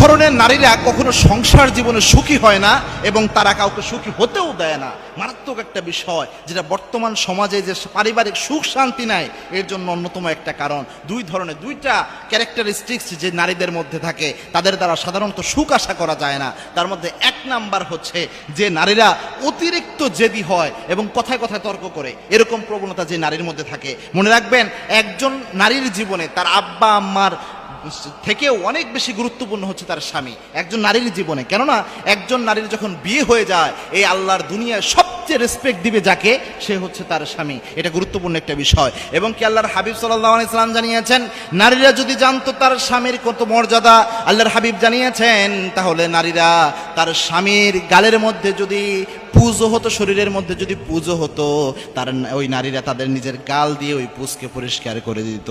ধরনের নারীরা কখনো সংসার জীবনে সুখী হয় না এবং তারা কাউকে সুখী হতেও দেয় না। মারাত্মক একটা বিষয়, যেটা বর্তমান সমাজে যে পারিবারিক সুখ শান্তি নাই, এর জন্য অন্যতম একটা কারণ। দুই ধরনের, দুইটা ক্যারেক্টারিস্টিক্স যে নারীদের মধ্যে থাকে, তাদের দ্বারা সাধারণত সুখ আশা করা যায় না। তার মধ্যে এক নাম্বার হচ্ছে যে নারীরা অতিরিক্ত জেদি হয় এবং কথায় কথায় তর্ক করে। এরকম প্রবণতা যে নারীর মধ্যে থাকে। মনে রাখবেন, একজন নারীর জীবনে তার আব্বা, আম্মার থেকেও অনেক বেশি গুরুত্বপূর্ণ হচ্ছে তার স্বামী, একজন নারীর জীবনে। কেননা, একজন নারীর যখন বিয়ে হয়ে যায়, এই আল্লাহর দুনিয়ায় সবচেয়ে রেসপেক্ট দিবে যাকে, সে হচ্ছে তার স্বামী। এটা গুরুত্বপূর্ণ একটা বিষয়। এবং কি আল্লাহর হাবিব সাল্লাহ ইসলাম জানিয়েছেন, নারীরা যদি জানতো তার স্বামীর কত মর্যাদা, আল্লাহর হাবিব জানিয়েছেন, তাহলে নারীরা তার স্বামীর গালের মধ্যে যদি পুজো হতো, শরীরের মধ্যে যদি পুজো হতো, তার ওই নারীরা তাদের নিজের গাল দিয়ে ওই পুজকে পরিষ্কার করে দিত।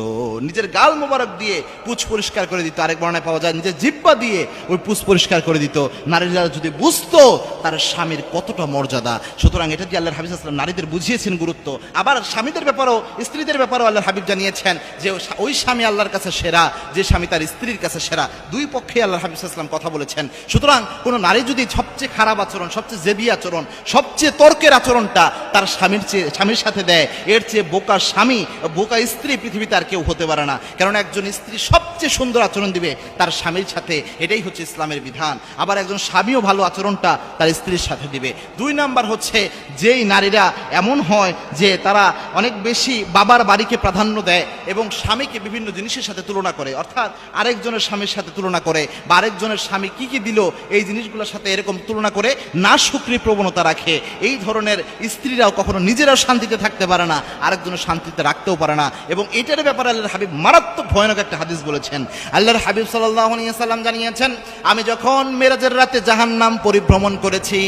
নিজের গাল মোবারক দিয়ে পুজ পরিষ্কার করে দিত। আরেক বর্ণায় পাওয়া যায়, নিজের জিব্বা দিয়ে ওই পুজ পরিষ্কার করে দিত। নারীরা যদি বুঝতো তার স্বামীর কতটা মর্যাদা। সুতরাং এটা দিয়ে আল্লাহ হাবিব আসলাম নারীদের বুঝিয়েছেন গুরুত্ব। আবার স্বামীদের ব্যাপারেও, স্ত্রীদের ব্যাপারেও আল্লাহর হাবিব জানিয়েছেন যে ওই স্বামী আল্লাহর কাছে সেরা, যে স্বামী তার স্ত্রীর কাছে সেরা। দুই পক্ষে আল্লাহ হাবিব আসলাম কথা বলেছেন। সুতরাং কোনো নারী যদি সবচেয়ে খারাপ আচরণ, সবচেয়ে জেবি আচরণ, সবচেয়ে তর্কের আচরণটা তার স্বামীর চেয়ে, স্বামীর সাথে দেয়, এর চেয়ে বোকা স্বামী, বোকা স্ত্রী পৃথিবীতে আর কেউ হতে পারে না। কারণ একজন স্ত্রী সবচেয়ে সুন্দর আচরণ দিবে তার স্বামীর সাথে। এটাই হচ্ছে ইসলামের বিধান। আবার একজন স্বামীও ভালো আচরণটা তার স্ত্রীর সাথে দিবে। দুই নাম্বার হচ্ছে, যেই নারীরা এমন হয় যে তারা অনেক বেশি বাবার বাড়িকে প্রাধান্য দেয় এবং স্বামীকে বিভিন্ন জিনিসের সাথে তুলনা করে। অর্থাৎ আরেকজনের স্বামীর সাথে তুলনা করে বা আরেকজনের স্বামী কি কি দিল, এই জিনিসগুলোর সাথে এরকম তুলনা করে না সুক্রি প্রবণতা রাখে। এই ধরনের স্ত্রীরাও কখনো নিজেরাও শান্তিতে থাকতে পারে না আরেকজনের শান্তিতে রাখতেও পারে না। এবং এটার ব্যাপারে আল্লাহর হাবিব মারাত্মক ভয়ানক একটা হাদিস বলেছেন। আল্লাহর হাবিব সাল্লাম জানিয়েছেন, আমি যখন মেরাজের রাতে জাহান্নাম পরিভ্রমণ করেছি,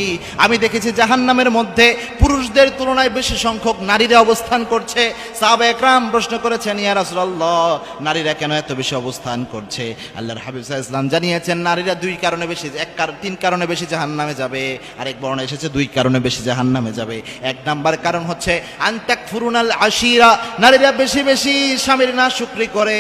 আমি দেখেছি জাহান্নামের মধ্যে পুরুষদের তুলনায় বেশি সংখ্যক নারীরা অবস্থান করছে। সাহাবা একরাম প্রশ্ন করেছেন, ইয়া নারীরা কেন এত বেশি অবস্থান করছে? আল্লাহর হাবিব সাল্লাল্লাহু জানিয়েছেন, নারীরা দুই কারণে বেশি, এক কারণ তিন কারণে বেশি জাহান্নামে যাবে, আরেক বর্ণনা এসেছে দুই কারণে বেশি জাহান্নামে যাবে। এক নাম্বার কারণ হচ্ছে আন্তাক ফুরুনাল আশিরা, নারীরা বেশি বেশি স্বামীর না শুক্রি করে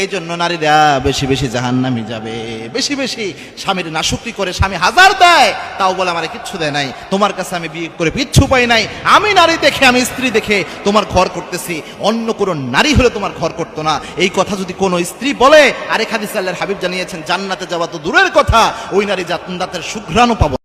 এই জন্য নারীরা বেশি বেশি জাহান্নামে যাবে। বেশি বেশি স্বামীর না শুক্রি করে স্বামী হাজার দেয়, তাও বলে আমার কিচ্ছু দেয় নাই। তোমার কাছে আমি বিয়ে করে কিচ্ছু পাই নাই। আমি নারী দেখে, আমি স্ত্রী দেখে তোমার ঘর করতেছি। অন্য কোনো নারী হলে তোমার ঘর করতো না। এই কথা যদি কোনো স্ত্রী বলে, আরেক হাদিস আল্লাহর হাবিব জানিয়েছেন, জান্নাতে যাওয়া তো দূরের কথা। ওই নারী জান্নাতের সুঘ্রাণও পাবো